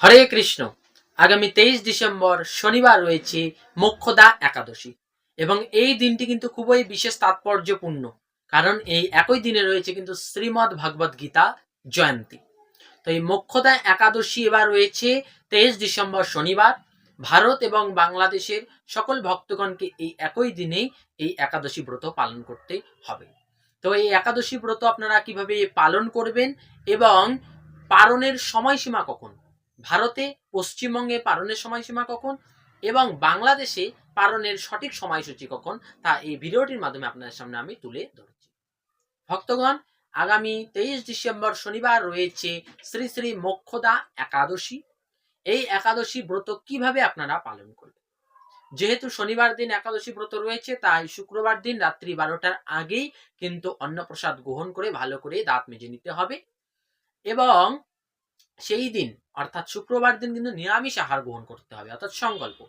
হরে কৃষ্ণ। আগামী তেইশ ডিসেম্বর শনিবার রয়েছে মোক্ষদা একাদশী। এবং এই দিনটি কিন্তু খুবই বিশেষ তাৎপর্যপূর্ণ। কারণ এই একই দিনে রয়েছে কিন্তু শ্রীমদ্ ভগবদ গীতা জয়ন্তী। তো এই মোক্ষদা একাদশী এবার রয়েছে তেইশ ডিসেম্বর শনিবার। ভারত এবং বাংলাদেশের সকল ভক্তগণকে এই একই দিনেই এই একাদশী ব্রত পালন করতে হবে। তো এই একাদশী ব্রত আপনারা কীভাবে পালন করবেন এবং পালনের সময়সীমা কখন? ভারতে পশ্চিমবঙ্গে পালনের সময়সীমা কখন এবং বাংলাদেশে পালনের সঠিক সময়সূচি কখন তা এই ভিডিওটির মাধ্যমে আপনাদের সামনে আমি তুলে ধরছি। ভক্তগণ, আগামী তেইশ ডিসেম্বর শনিবার রয়েছে শ্রী শ্রী মোক্ষদা একাদশী। এই একাদশী ব্রত কীভাবে আপনারা পালন করবেন? যেহেতু শনিবার দিন একাদশী ব্রত রয়েছে, তাই শুক্রবার দিন রাত্রি বারোটার আগেই কিন্তু অন্নপ্রসাদ গ্রহণ করে ভালো করে দাঁত মেজে নিতে হবে। এবং সেই দিন, অর্থাৎ শুক্রবার দিন কিন্তু নিরামিষ আহার গ্রহণ করতে হবে, অর্থাৎ সংকল্প।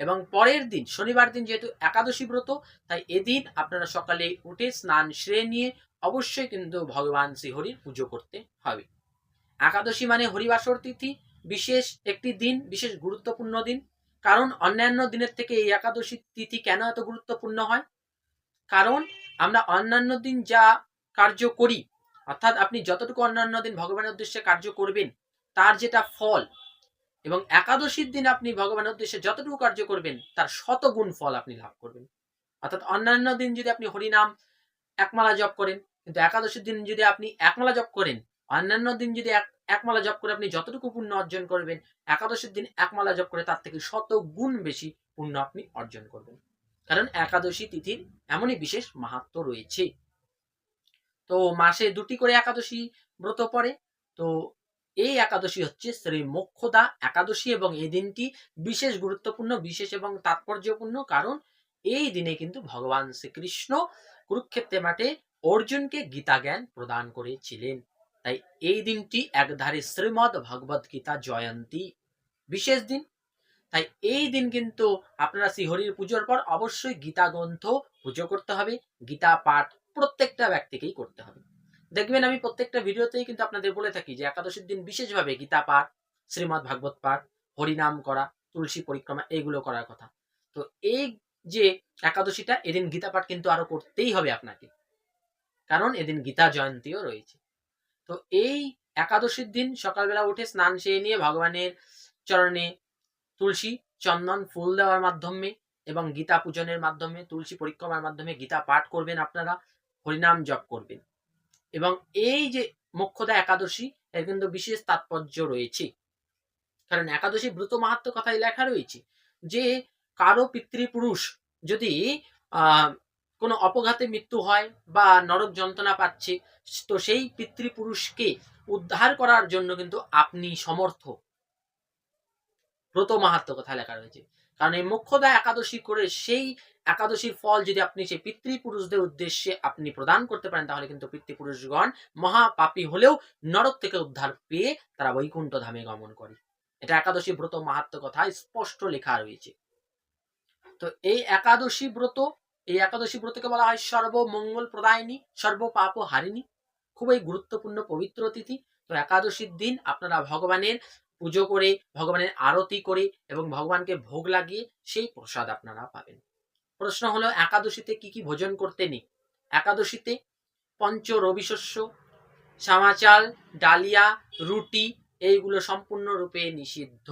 এবং পরের দিন, শনিবার দিন যেহেতু একাদশী ব্রত, তাই এদিন আপনারা সকালে উঠে স্নান সেরে নিয়ে অবশ্যই কিন্তু ভগবান শ্রীহরির পুজো করতে হবে। একাদশী মানে হরিবাসর তিথি, বিশেষ একটি দিন, বিশেষ গুরুত্বপূর্ণ দিন। কারণ অন্যান্য দিনের থেকে এই একাদশী তিথি কেন এত গুরুত্বপূর্ণ হয়? কারণ আমরা অন্যান্য দিন যা কার্য করি অর্থাৎ আপনি যতটুকু অন্যান্য দিন ভগবানের উদ্দেশ্যে কার্য করবেন, তার যেটা ফল, এবং একাদশীর দিন আপনি ভগবানের উদ্দেশ্যে যতটুকু কার্য করবেন, তার শতগুণ ফল আপনি লাভ করবেন। অর্থাৎ অন্যান্য দিন যদি আপনি হরিনাম একমালা জপ করেন, কিন্তু একাদশীর দিন যদি আপনি একমালা জপ করেন, অন্যান্য দিন যদি একমালা জপ করে আপনি যতটুকু পুণ্য অর্জন করবেন, একাদশীর দিন একমালা জপ করে তার থেকে শত গুণ বেশি পুণ্য আপনি অর্জন করবেন। কারণ একাদশী তিথির এমনই বিশেষ মাহাত্ম রয়েছে। তো মাসে দুটি করে একাদশী ব্রত পড়ে। তো এই একাদশী হচ্ছে শ্রী মোক্ষদা একাদশী এবং এই দিনটি বিশেষ গুরুত্বপূর্ণ, বিশেষ এবং তাৎপর্যপূর্ণ কারণ এই দিনে কিন্তু ভগবান শ্রীকৃষ্ণ কুরুক্ষেত্রে মাঠে অর্জুনকে গীতা জ্ঞান প্রদান করেছিলেন। তাই এই দিনটি একধারে শ্রীমদ ভগবত গীতা জয়ন্তী বিশেষ দিন। তাই এই দিন কিন্তু আপনারা শ্রীহরির পুজোর পর অবশ্যই গীতা গ্রন্থ পুজো করতে হবে। গীতা পাঠ প্রত্যেকটা ব্যক্তিকেই করতে হবে। দেখবেন আমি প্রত্যেকটা ভিডিওতেই কিন্তু আপনাদের বলে থাকি যে একাদশীর দিন বিশেষভাবে গীতা পাঠ, শ্রীমদ ভাগবত পাঠ, হরিনাম করা, তুলসী পরিক্রমা এইগুলো করার কথা। তো এই যে একাদশীটা, এদিন গীতা পাঠ কিন্তু আরও করতেই হবে আপনাকে। কারণ এদিন গীতা জয়ন্তীও রয়েছে। তো এই একাদশীর দিন সকালবেলা উঠে স্নান সেরে নিয়ে ভগবানের চরণে তুলসী চন্দন ফুল দেওয়ার মাধ্যমে এবং গীতা পূজনের মাধ্যমে, তুলসী পরিক্রমার মাধ্যমে গীতা পাঠ করবেন আপনারা। হরিনাম জপ করবেন এবং এই যে মোক্ষদা একাদশী, এর কিন্তু বিশেষ তাৎপর্য রয়েছে। কারণ একাদশী ব্রত মাহাত্ম কথায় লেখা রয়েছে যে, কারও পিতৃপুরুষ যদি কোনো অপঘাতে মৃত্যু হয় বা নরক যন্ত্রণা পাচ্ছে, তো সেই পিতৃপুরুষকে উদ্ধার করার জন্য কিন্তু আপনি সমর্থ। ব্রত মাহাত্ম কথা লেখা রয়েছে। কারণ এই মুখ্যদা একাদশী করে সেই একাদশীর ফল যদি আপনি সেই পিতৃপুরুষদের উদ্দেশ্যে আপনি প্রদান করতে পারেন, তাহলে কিন্তু পিতৃপুরুষগণ মহাপাপী হলেও নরক থেকে উদ্ধার পেয়ে তারা বৈকুণ্ঠ ধামে গমন করে। এটা একাদশী ব্রত মাহাত্ম কথায় স্পষ্ট লেখা রয়েছে। তো এই একাদশী ব্রত, এই একাদশী ব্রতকে বলা হয় সর্বমঙ্গল প্রদায়নী সর্ব পাপ হারিণী খুবই গুরুত্বপূর্ণ পবিত্র তিথি। তো একাদশীর দিন আপনারা ভগবানের পুজো করে, ভগবানের আরতি করে এবং ভগবানকে ভোগ লাগিয়ে সেই প্রসাদ আপনারা পাবেন। প্রশ্ন হলো, একাদশীতে কি কি ভোজন করতে নেই? একাদশীতে পঞ্চ রবি শস্য সামাচাল ডালিয়া, রুটি, এইগুলো সম্পূর্ণরূপে নিষিদ্ধ।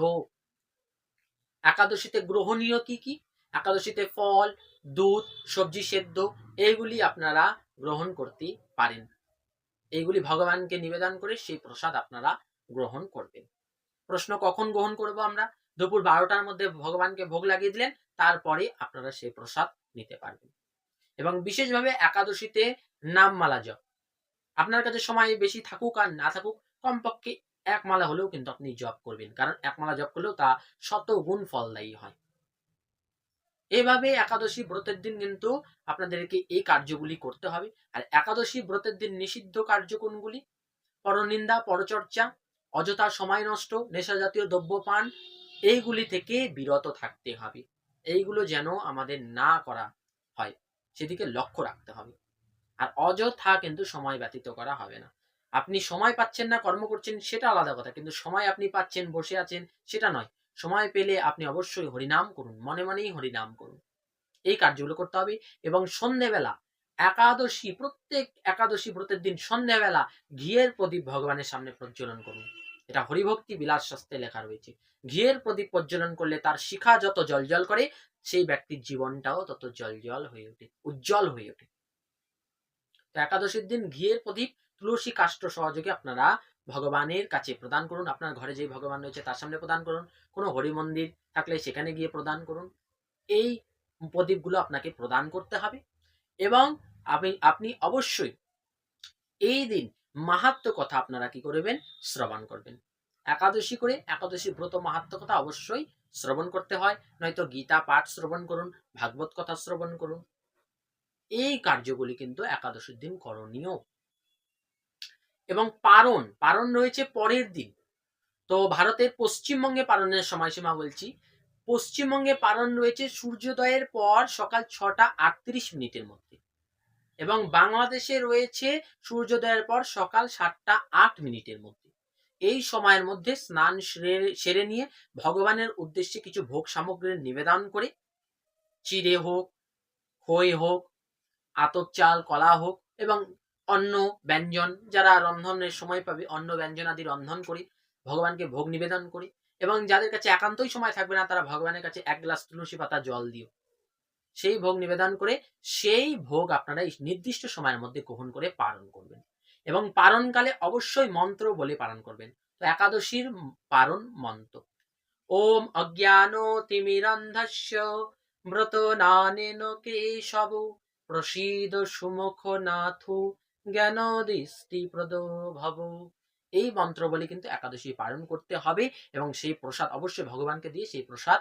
একাদশীতে গ্রহণীয় কি কি? একাদশীতে ফল, দুধ, সবজি সেদ্ধ, এইগুলি আপনারা গ্রহণ করতে পারেন। এইগুলি ভগবানকে নিবেদন করে সেই প্রসাদ আপনারা গ্রহণ করবেন। প্রশ্ন কখন গ্রহণ করব আমরা? দুপুর বারোটার মধ্যে ভগবানকে ভোগ লাগিয়ে দিলেন, তারপরে আপনারা সেই প্রসাদ নিতে পারবেন। এবং বিশেষভাবে একাদশীতে নামমালা জপ। আপনার কাছে সময় বেশি থাকুক আর না থাকুক, কমপক্ষে এক মালা হলেও কিন্তু আপনি জপ করবেন। কারণ এক মালা জপ করলেও তা শত গুণ ফলদায়ী হয়। এভাবে একাদশী ব্রতের দিন কিন্তু আপনাদেরকে এই কার্যগুলি করতে হবে। আর একাদশী ব্রতের দিন নিষিদ্ধ কার্য কোনগুলি? পরনিন্দা, পরচর্চা অযথা সময় নষ্ট নেশা জাতীয় দ্রব্য পান, এইগুলি থেকে বিরত থাকতে হবে। এইগুলো যেন আমাদের না করা হয়, সেদিকে লক্ষ্য রাখতে হবে। আর অযথা কিন্তু সময় ব্যতীত করা হবে না। আপনি সময় পাচ্ছেন না, কর্ম করছেন, সেটা আলাদা কথা। কিন্তু সময় আপনি পাচ্ছেন, বসে আছেন, সেটা নয়। সময় পেলে আপনি অবশ্যই হরিনাম করুন, মনে মনেই হরিনাম করুন। এই কার্যগুলো করতে হবে এবং সন্ধেবেলা একাদশী, প্রত্যেক একাদশী ব্রতের দিন সন্ধ্যাবেলা ঘিয়ের প্রদীপ ভগবানের সামনে প্রজ্বলন করুন। এটা হরিভক্তি বিলাস শাস্ত্রে লেখা রয়েছে। ঘিয়ের প্রদীপ প্রজ্বলন করলে তার শিখা যত জলজল করে, সেই ব্যক্তির জীবনটাও তত জলজল হয়ে ওঠে, উজ্জ্বল হয়ে ওঠে। তো একাদশীর দিন ঘিয়ের প্রদীপ, তুলসী কাষ্ঠ সহযোগে আপনারা ভগবানের কাছে প্রদান করুন। আপনার ঘরে যে ভগবান রয়েছে তার সামনে প্রদান করুন। কোনো হরি মন্দির থাকলে সেখানে গিয়ে প্রদান করুন। এই প্রদীপগুলো আপনাকে প্রদান করতে হবে এবং আপনি আপনি অবশ্যই এই দিন মাহাত্ম কথা আপনারা কি করবেন? শ্রবণ করবেন। একাদশী করে একাদশী ব্রত মাহাত্ম কথা অবশ্যই শ্রবণ করতে হয়, নয়তো গীতা পাঠ শ্রবণ করুন, ভাগবত কথা শ্রবণ করুন। এই কার্যগুলি কিন্তু একাদশীর দিন করণীয়। এবং পারণ পারণ রয়েছে পরের দিন। তো ভারতের পশ্চিমবঙ্গে পালনের সময়সীমা বলছি। পশ্চিমবঙ্গে পালন রয়েছে সূর্যোদয়ের পর সকাল ছটা আটত্রিশ মিনিটের মধ্যে। এবং বাংলাদেশে রয়েছে সূর্যোদয়ের পর সকাল সাতটা আট মিনিটের মধ্যে। এই সময়ের মধ্যে স্নান সেরে- নিয়ে ভগবানের উদ্দেশ্যে কিছু ভোগ সামগ্রীর নিবেদন করে, চিড়ে হোক, খই হোক, আতপ চাল, কলা হোক এবং অন্য ব্যঞ্জন, যারা রন্ধনের সময় পাবে অন্য ব্যঞ্জন আদি রন্ধন করি ভগবানকে ভোগ নিবেদন করি এবং যাদের কাছে একান্তই সময় থাকবে না, তারা ভগবানের কাছে এক গ্লাস তুলসী পাতা জল দিও। সেই ভোগ নিবেদন করে সেই ভোগ আপনারা নির্দিষ্ট সময়ের মধ্যে গ্রহণ করে পালন করবেন। এবং পালনকালে অবশ্যই মন্ত্র বলে পালন করবেন। তো একাদশীর পালন মন্ত্র। ওম অজ্ঞান তিমিরন্ধস্য ব্রত নানেন কেশব প্রসীদ সুমুখ নাথু জ্ঞান দৃষ্টি ভব। এই মন্ত্র বলে কিন্তু একাদশী পালন করতে হবে এবং সেই প্রসাদ অবশ্যই ভগবানকে দিয়ে সেই প্রসাদ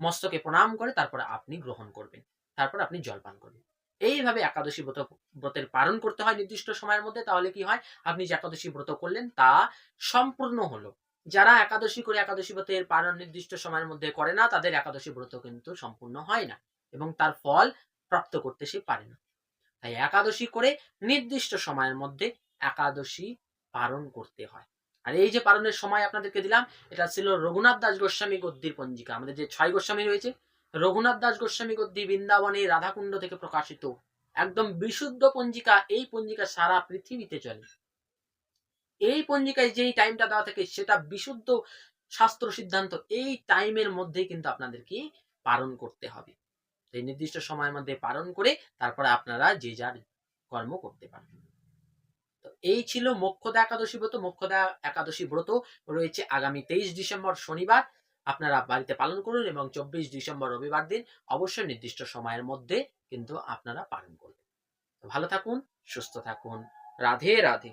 মস্তকে প্রণাম করে তারপরে আপনি গ্রহণ করবেন। তারপর আপনি জলপান করবেন এইভাবে একাদশী ব্রত, ব্রতের পালন করতে হয় নির্দিষ্ট সময়ের মধ্যে, তাহলে কি হয়? আপনি যে একাদশী ব্রত করলেন, তা সম্পূর্ণ হলো। যারা একাদশী করে একাদশী ব্রতের পালন নির্দিষ্ট সময়ের মধ্যে করে না, তাদের একাদশী ব্রত কিন্তু সম্পূর্ণ হয় না এবং তার ফল প্রাপ্ত করতে সে পারে না। তাই একাদশী করে নির্দিষ্ট সময়ের মধ্যে একাদশী পালন করতে হয়। আর এই যে পালনের সময় আপনাদেরকে দিলাম, এটা ছিল রঘুনাথ দাস গোস্বামী গদ্দির পঞ্জিকা। আমাদের যে ছয় গোস্বামী রয়েছে রঘুনাথ দাস গোস্বামী গদ্দি বৃন্দাবনে রাধাকুণ্ড থেকে প্রকাশিত। একদম বিশুদ্ধ পঞ্জিকা, এই পঞ্জিকা সারা পৃথিবীতে চলে। এই পঞ্জিকায় যেই টাইমটা দেওয়া থাকে, সেটা বিশুদ্ধ শাস্ত্র সিদ্ধান্ত, এই টাইমের মধ্যেই কিন্তু আপনাদেরকে পালন করতে হবে। এই নির্দিষ্ট সময়ের মধ্যে পালন করে তারপরে আপনারা যে যার কর্ম করতে পারবেন। তো এই ছিল মোক্ষদা একাদশী ব্রত। মোক্ষদা একাদশী ব্রত রয়েছে আগামী তেইশ ডিসেম্বর শনিবার। আপনারা বাড়িতে পালন করুন এবং চব্বিশ ডিসেম্বর রবিবার দিন অবশ্যই নির্দিষ্ট সময়ের মধ্যে কিন্তু আপনারা পালন করবেন। ভালো থাকুন, সুস্থ থাকুন। রাধে রাধে।